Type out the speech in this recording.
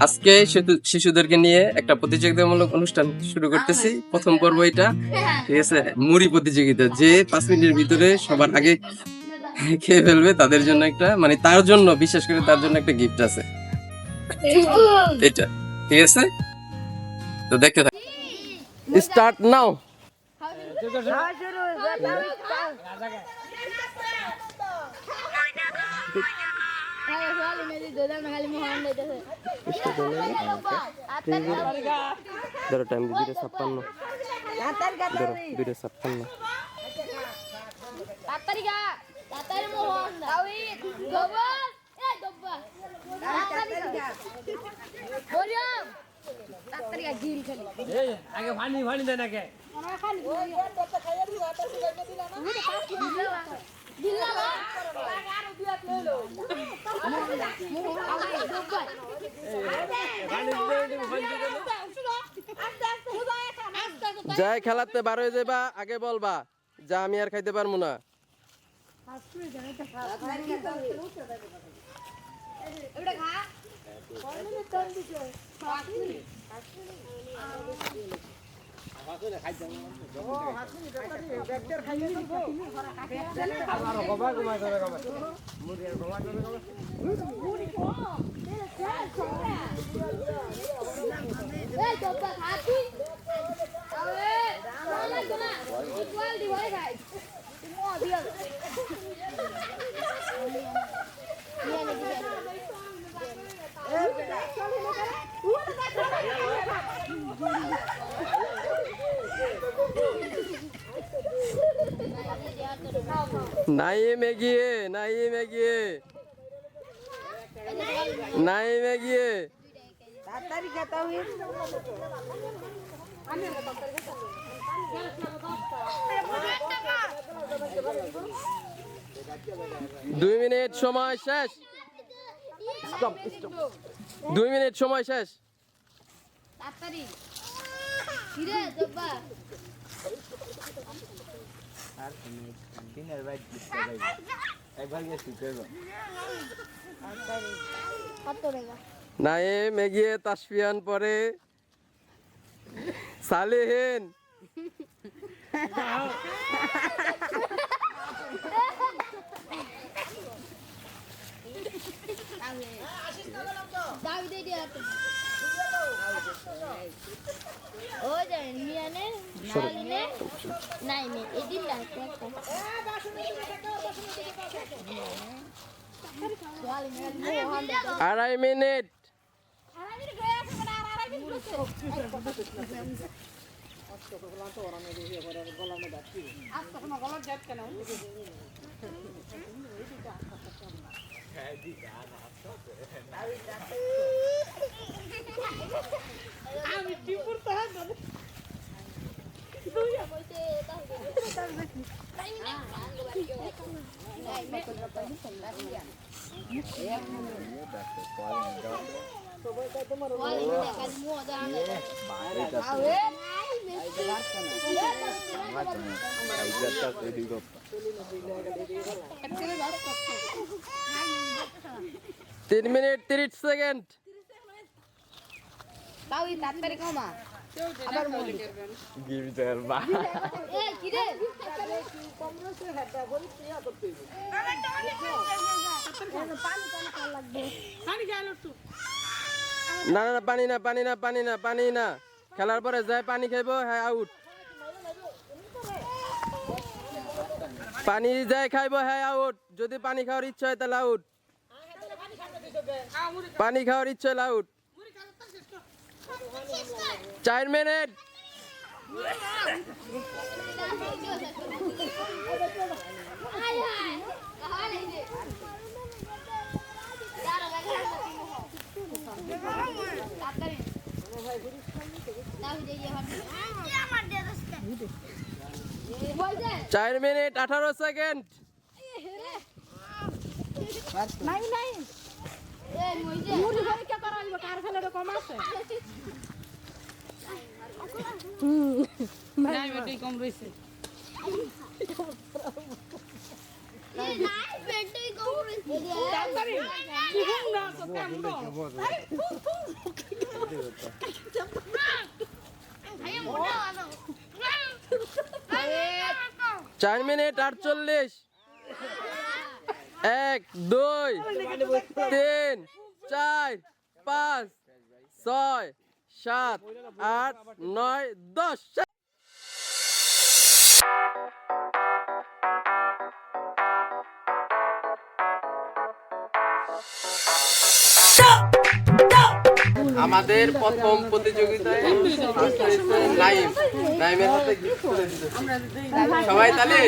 আজকে শিশু- শিশুদেরকে নিয়ে একটা প্রতিযোগিতামূলক অনুষ্ঠান শুরু করতেছি। প্রথম পর্ব এটা। ঠিক আছে? মুড়ি প্রতিযোগিতা। যে পাঁচ মিনিটের ভিতরে সবার আগে খেয়ে ফেলবে তাদের জন্য একটা মানে তার জন্য বিশেষ করে তার জন্য একটা গিফট আছে। এটা। ঠিক আছে? তো দেখতে থাক। স্টার্ট নাও ধরো টাইম দুইটা ছাপ্পান্ন। ধরো দুইটা ছাপ্পান্ন। তাড়াতাড়ি গা তাড়াতাড়ি মোহন দাউদ গোবর এ দব্বা তাড়াতাড়ি গা বলিয়াম তাড়াতাড়ি গা গিল খালি আগে পানি পানি দেন আগে যাই খেলাতে বার হয়ে যাবা আগে বলবা যা আমি আর খাইতে পারব না। তো না ইকুয়াল দি ভরে খাই তুমি ও দিও নিয়ে নে দিও নাইম এগিয়ে নাইম এগিয়ে নাইম এগিয়ে দুই মিনিট সময় শেষ। দুই মিনিট সময় শেষ। নাইম এগিয়ে তাসফিয়ান পরে। সালেহিন। দাবি দিয়ে দিয়া তো ও জানেন মিয়ানে শালিনে নাই মে এদিন না একটা আড়াই মিনিট তিন মিনিট তিরিশ সেকেন্ড। তাড়াতাড়ি কমা এ না না পানি না পানি না পানি না পানি না। খেলার পরে যায় পানি খাইবো হ্যাঁ আউট পানি যায় খাইবো হ্যাঁ আউট যদি পানি খাওয়ার ইচ্ছা হয় তাহলে আউট পানি খাওয়ার ইচ্ছা হলে আউট চার মিনিট। হাই হাই চার মিনিট আঠারো সেকেন্ড। নাই নাই। মুড়ি পরীক্ষা করা হইব কার ফেলে কম আছে? নাই বেটাই কম রয়েছে চার মিনিট আটচল্লিশ। এক দুই তিন চার পাঁচ ছয় সাত আট নয় দশ। আমাদের প্রথম প্রতিযোগিতায়। সবাই তালে